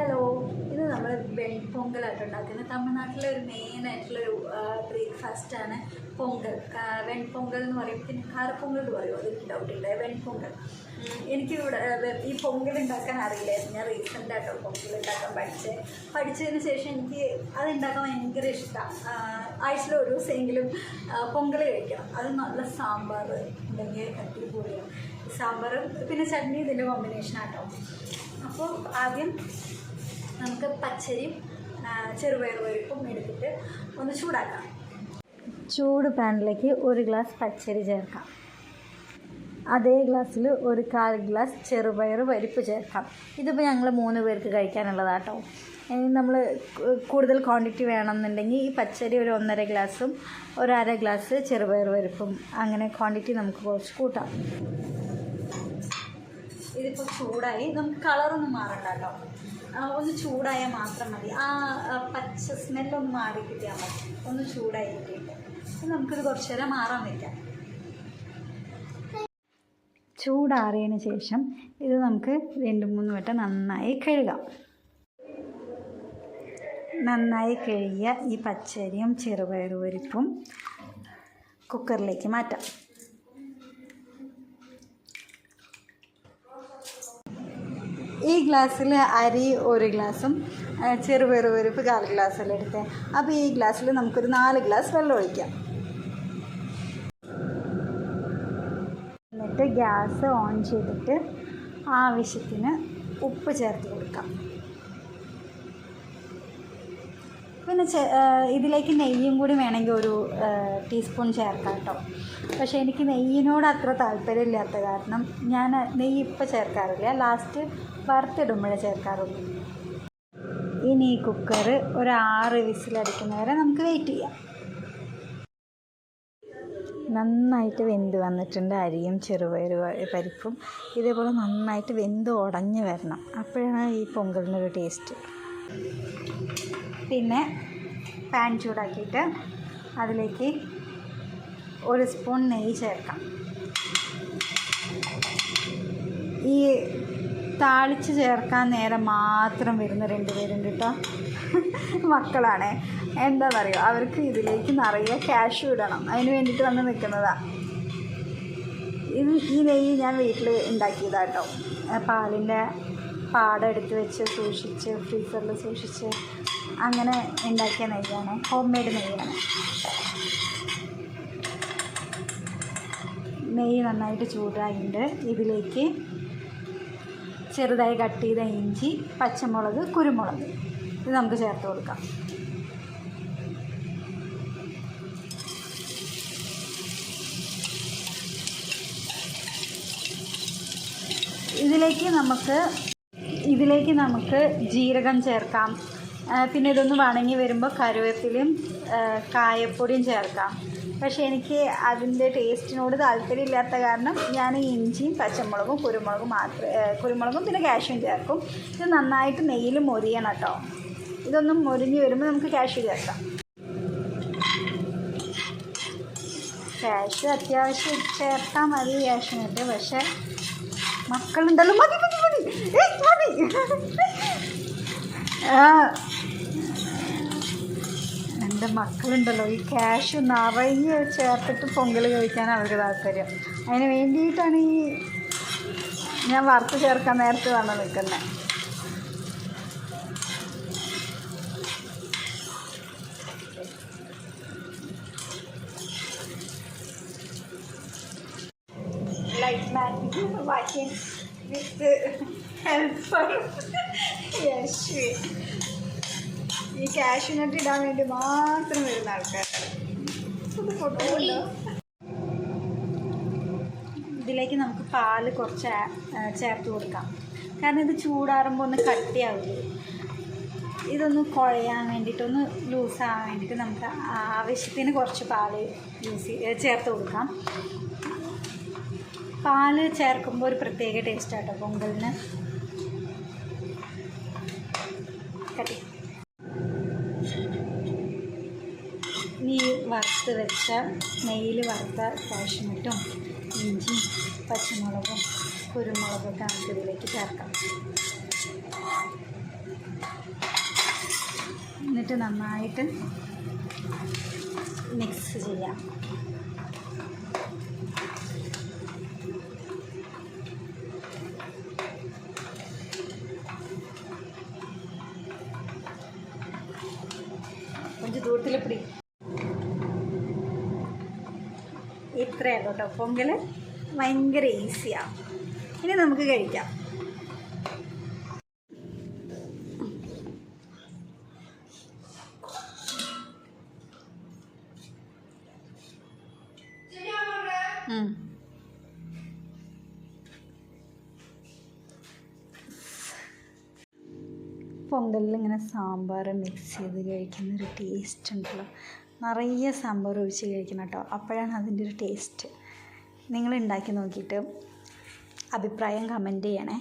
Hello ഇത് നമ്മൾ വെൺപൊങ്കലായിട്ട് ഉണ്ടാക്കുന്നത് തമിഴ്നാട്ടിലെ ഒരു മെയിൻ ആയിട്ടുള്ളൊരു ബ്രേക്ക്ഫാസ്റ്റാണ് പൊങ്കൽ. വെൺപൊങ്കൽ എന്ന് പറയും. പിന്നെ കാരപ്പൊങ്കൽ എന്ന് പറയും. അതൊരു ഡൗട്ട് ഉണ്ട് വെൺപൊങ്കൽ. എനിക്കിവിടെ ഈ പൊങ്കൽ ഉണ്ടാക്കാൻ അറിയില്ലായിരുന്നു. ഞാൻ റീസെന്റ് ആയിട്ടോ പൊങ്കൽ ഉണ്ടാക്കാൻ പഠിച്ചത് പഠിച്ചതിന് ശേഷം എനിക്ക് അത് ഉണ്ടാക്കാൻ ഭയങ്കര ഇഷ്ടമാണ് ആഴ്ചയിൽ ഒരു ദിവസമെങ്കിലും പൊങ്കൽ കഴിക്കണം. അത് നല്ല സാമ്പാർ ഉണ്ടെങ്കിൽ അടിപൊളിയാണ്. സാമ്പാർ പിന്നെ ചട്നി ഇതിന്റെ കോമ്പിനേഷൻ ആട്ടോ. അപ്പോൾ ആദ്യം നമുക്ക് പച്ചരിയും ചെറുപയറുപരിപ്പും എടുത്തിട്ട് ഒന്ന് ചൂടാക്കാം. ചൂട് പാനിലേക്ക് ഒരു ഗ്ലാസ് പച്ചരി ചേർക്കാം. അതേ ഗ്ലാസ്സിൽ ഒരു കാൽ ഗ്ലാസ് ചെറുപയർ പരിപ്പ് ചേർക്കാം. ഇതിപ്പോൾ ഞങ്ങൾ മൂന്ന് പേർക്ക് കഴിക്കാനുള്ളതാട്ടോ. ഇനി നമ്മൾ കൂടുതൽ ക്വാണ്ടിറ്റി വേണമെന്നുണ്ടെങ്കിൽ ഈ പച്ചരി ഒരു ഒന്നര ഗ്ലാസ്സും ഒരു അര ഗ്ലാസ് ചെറുപയർ പരിപ്പും അങ്ങനെ ക്വാണ്ടിറ്റി നമുക്ക് കുറച്ച് കൂട്ടാം. ഇതിപ്പോൾ ചൂടായി. നമുക്ക് കളറൊന്നും മാറണ്ട കേട്ടോ. ഒന്ന് ചൂടായാൽ മാത്രം മതി. ആ പച്ച സ്മെല്ലൊന്ന് മാറി കിട്ടിയാൽ മതി. ഒന്ന് ചൂടായി നമുക്കിത് കുറച്ച് നേരം മാറാൻ വയ്ക്കാം ചൂടാറിയതിന് ശേഷം ഇത് നമുക്ക് രണ്ട് മൂന്ന് വട്ടം നന്നായി കഴുകാം. നന്നായി കഴുകിയ ഈ പച്ചരിയും ചെറുപയറുപരിപ്പും കുക്കറിലേക്ക് മാറ്റാം. ഈ ഗ്ലാസ്സിൽ അരി ഒരു ഗ്ലാസ്സും ആ, ചെറുപയർ പരിപ്പ് കാൽ ഗ്ലാസ്സെല്ലാം എടുത്തേ. അപ്പോൾ ഈ ഗ്ലാസ്സിൽ നമുക്കൊരു നാല് ഗ്ലാസ് വെള്ളം ഒഴിക്കാം. എന്നിട്ട് ഗ്യാസ് ഓൺ ചെയ്തിട്ട് ആവശ്യത്തിന് ഉപ്പ് ചേർത്ത് കൊടുക്കാം. പിന്നെ ഇതിലേക്ക് നെയ്യും കൂടി വേണമെങ്കിൽ ഒരു ടീസ്പൂൺ ചേർക്കാം കേട്ടോ. പക്ഷേ എനിക്ക് നെയ്യിനോട് അത്ര താല്പര്യമില്ലാത്ത കാരണം ഞാൻ നെയ്യ് ഇപ്പം ചേർക്കാറില്ല. ലാസ്റ്റ് വറുത്തിടുമ്പോഴേ ചേർക്കാറുള്ളൂ. ഇനി ഈ കുക്കർ ഒരു ആറ് വിസിലടിക്കുന്ന വരെ നമുക്ക് വെയിറ്റ് ചെയ്യാം. നന്നായിട്ട് വെന്ത് വന്നിട്ടുണ്ട് അരിയും ചെറുപയർ പരിപ്പും. ഇതേപോലെ നന്നായിട്ട് വെന്ത് ഉടഞ്ഞ് വരണം. അപ്പോഴാണ് ഈ പൊങ്കലിനൊരു ടേസ്റ്റ് പിന്നെ പാൻ ചൂടാക്കിയിട്ട് അതിലേക്ക് ഒരു സ്പൂൺ നെയ്യ് ചേർക്കാം. ഈ താളിച്ച് ചേർക്കാൻ നേരം മാത്രം വരുന്ന രണ്ട് പേരുണ്ട് കേട്ടോ. മക്കളാണ്. എന്താ പറയുക? അവർക്ക് ഇതിലേക്ക് നിറയെ ക്യാഷ് ഇടണം അതിന് വേണ്ടിയിട്ട് വന്ന് നിൽക്കുന്നതാണ് ഇത് ഈ നെയ്യ് ഞാൻ വീട്ടിൽ ഉണ്ടാക്കിയതാട്ടോ പാലിന്റെ പാട എടുത്ത് വെച്ച് സൂക്ഷിച്ച് ഫ്രീസറിൽ സൂക്ഷിച്ച് അങ്ങനെ ഉണ്ടാക്കിയ നെയ്യാണ്. ഹോം മെയ്ഡ് നെയ്യാണ്. നെയ്യ് നന്നായിട്ട് ചൂടായിട്ടുണ്ട്. ഇതിലേക്ക് ചെറുതായി കട്ട് ചെയ്ത ഇഞ്ചി പച്ചമുളക് കുരുമുളക് ഇത് നമുക്ക് ചേർത്ത് കൊടുക്കാം. ഇതിലേക്ക് നമുക്ക് ഇതിലേക്ക് നമുക്ക് ജീരകം ചേർക്കാം. പിന്നെ ഇതൊന്ന് വണങ്ങി വരുമ്പോൾ കരുവേപ്പിലയും കായപ്പൊടിയും ചേർക്കാം. പക്ഷേ എനിക്ക് അതിന്റെ ടേസ്റ്റിനോട് താല്പര്യമില്ലാത്ത കാരണം ഞാൻ ഈ ഇഞ്ചിയും പച്ചമുളകും കുരുമുളകും മാത്രമേ കുരുമുളകും പിന്നെ കാഷ്യും ചേർക്കും. ഇത് നന്നായിട്ട് നെയ്യിൽ മൊരിയണം കേട്ടോ ഇതൊന്നും മൊരിഞ്ഞ് വരുമ്പോൾ നമുക്ക് കാഷ്യൂ ചേർക്കാം. കാഷ്യൂ അത്യാവശ്യം ചേർത്താൽ മതി കാഷ്യൂനട്ട് പക്ഷേ മക്കളുണ്ടല്ലോ മതി എന്റെ മക്കളുണ്ടല്ലോ ഈ ക്യാഷ് നിറയെ ചേർത്തിട്ട് പൊങ്കൽ കഴിക്കാൻ അവർക്ക് താല്പര്യം. അതിന് വേണ്ടിയിട്ടാണ് ഈ ഞാൻ വറുത്ത് ചേർക്കാൻ നേരത്തെ വന്ന് നിൽക്കുന്നത് ലൈറ്റ് മാറ്റിംഗ് വാക്കിംഗ് വിത്ത് ഹെൽപ്പർ യശ്വി. ഈ കാഷ്യൂനട്ട് ഇടാൻ വേണ്ടി മാത്രം വരുന്ന ഉണ്ടോ? ഇതിലേക്ക് നമുക്ക് പാൽ കുറച്ച് ചേർത്ത് കൊടുക്കാം. കാരണം ഇത് ചൂടാറുമ്പോൾ ഒന്ന് കട്ടിയാവില്ലേ ഇതൊന്ന് കുഴയാൻ വേണ്ടിയിട്ടൊന്ന് ലൂസാകാൻ വേണ്ടിയിട്ട് നമുക്ക് ആവശ്യത്തിന് കുറച്ച് പാൽ യൂസ് ചേർത്ത് കൊടുക്കാം. പാൽ ചേർക്കുമ്പോൾ ഒരു പ്രത്യേക ടേസ്റ്റ് ആട്ടോ പൊങ്കലിന്. കട്ടി. വറുത്ത് വെച്ച നെയ്യിൽ വറുത്ത കാഷ്യൂനട്ടും ഇഞ്ചിയും പച്ചമുളകും കുരുമുളകൊക്കെ നമുക്ക് ഇതിലേക്ക് ചേർക്കാം. എന്നിട്ട് നന്നായിട്ട് മിക്സ് ചെയ്യാം. ദൂരത്തിൽ പിടി. ഇത്രയുള്ളൂ കേട്ടോ പൊങ്കൽ ഭയങ്കര ഈസിയാണ് ഇനി നമുക്ക് കഴിക്കാം. ഉം. പൊങ്കലിൽ ഇങ്ങനെ സാമ്പാർ മിക്സ് ചെയ്ത് കഴിക്കുന്ന ഒരു ടേസ്റ്റ് ഉണ്ടല്ലോ. നിറയെ സാമ്പാർ ഒഴിച്ച് കഴിക്കണം കേട്ടോ. അപ്പോഴാണ് അതിന്റെ ഒരു ടേസ്റ്റ് നിങ്ങൾ ഉണ്ടാക്കി നോക്കിയിട്ട് അഭിപ്രായം കമന്റ് ചെയ്യണേ.